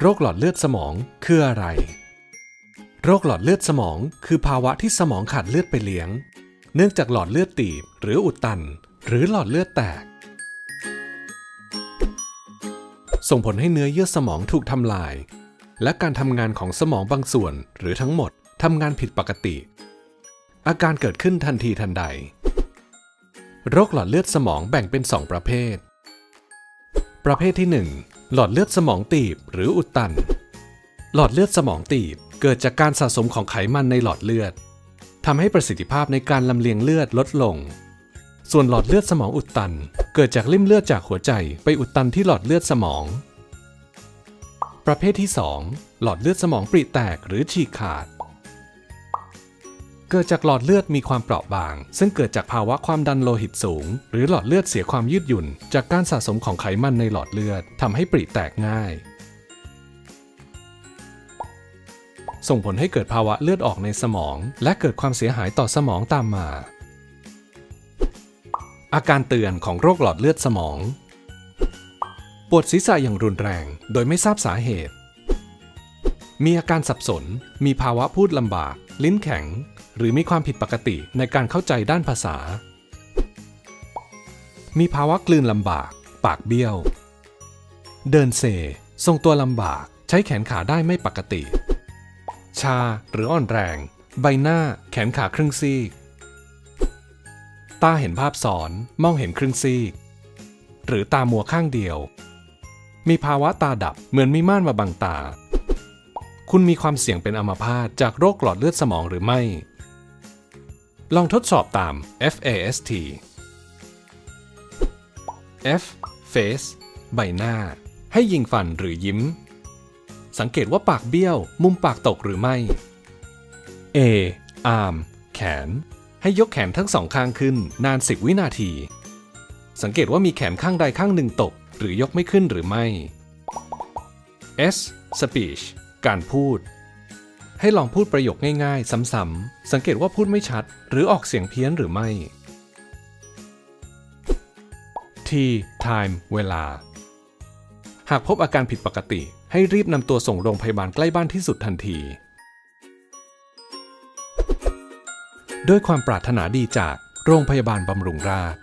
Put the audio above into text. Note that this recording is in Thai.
โรคหลอดเลือดสมองคืออะไร โรคหลอดเลือดสมองคือภาวะที่สมองขาดเลือดไปเลี้ยง เนื่องจากหลอดเลือดตีบหรืออุดตัน หรือหลอดเลือดแตก ส่งผลให้เนื้อเยื่อสมองถูกทำลาย และการทำงานของสมองบางส่วนหรือทั้งหมดทำงานผิดปกติ อาการเกิดขึ้นทันทีทันใด โรคหลอดเลือดสมองแบ่งเป็น 2 ประเภท ประเภทที่ 1 หลอดเลือดสมองตีบหรืออุดตัน หลอดเลือดสมองตีบเกิดจากการสะสมของไขมันในหลอดเลือดทำให้ประสิทธิภาพในการลำเลียงเลือดลดลง ส่วนหลอดเลือดสมองอุดตัน เกิดจากริ่มเลือดจากหัวใจไปอุดตันที่หลอดเลือดสมอง ประเภทที่ 2 หลอดเลือดสมองปริแตกหรือฉีกขาด เกิดจากหลอดเลือดมีความเปราะบาง ซึ่งเกิดจากภาวะความดันโลหิตสูง หรือหลอดเลือดเสียความยืดหยุ่น จากการสะสมของไขมันในหลอดเลือดทำให้ปริแตกง่าย ส่งผลให้เกิดภาวะเลือดออกในสมอง และเกิดความเสียหายต่อสมองตามมา อาการเตือนของโรคหลอดเลือดสมอง ปวดศีรษะอย่างรุนแรง โดยไม่ทราบสาเหตุ มีอาการสับสน มีภาวะพูดลำบาก ลิ้นแข็ง หรือมีความผิดปกติในการเข้าใจด้านภาษา มีภาวะกลืนลำบาก ปากเบี้ยว เดินเซ ทรงตัวลำบาก ใช้แขนขาได้ไม่ปกติ ชาหรืออ่อนแรง ใบหน้า แขนขาครึ่งซีก ตาเห็นภาพซ้อน มองเห็นครึ่งซีก หรือตามัวข้างเดียว มีภาวะตาดับ เหมือนมีม่านมาบังตา คุณมีความเสี่ยงเป็นอัมพาตจากโรคหลอดเลือดสมองหรือไม่ ลองทดสอบตาม FAST F face ใบหน้า ให้ยิงฟันหรือยิ้ม สังเกตว่าปากเบี้ยว มุมปากตกหรือไม่ A arm แขน ให้ยกแขนทั้งสองข้างขึ้น นาน 10 วินาที สังเกตว่ามีแขนข้างใดข้างหนึ่งตก หรือยกไม่ขึ้นหรือไม่ S speech การพูด ให้ลองพูดประโยคง่ายๆ ซ้ำๆ สังเกตว่าพูดไม่ชัด หรือออกเสียงเพี้ยนหรือไม่ T time เวลา หากพบอาการผิดปกติ ให้รีบนำตัวส่งโรงพยาบาลใกล้บ้านที่สุดทันที ด้วยความปรารถนาดีจากโรงพยาบาลบำรุงราษฎร์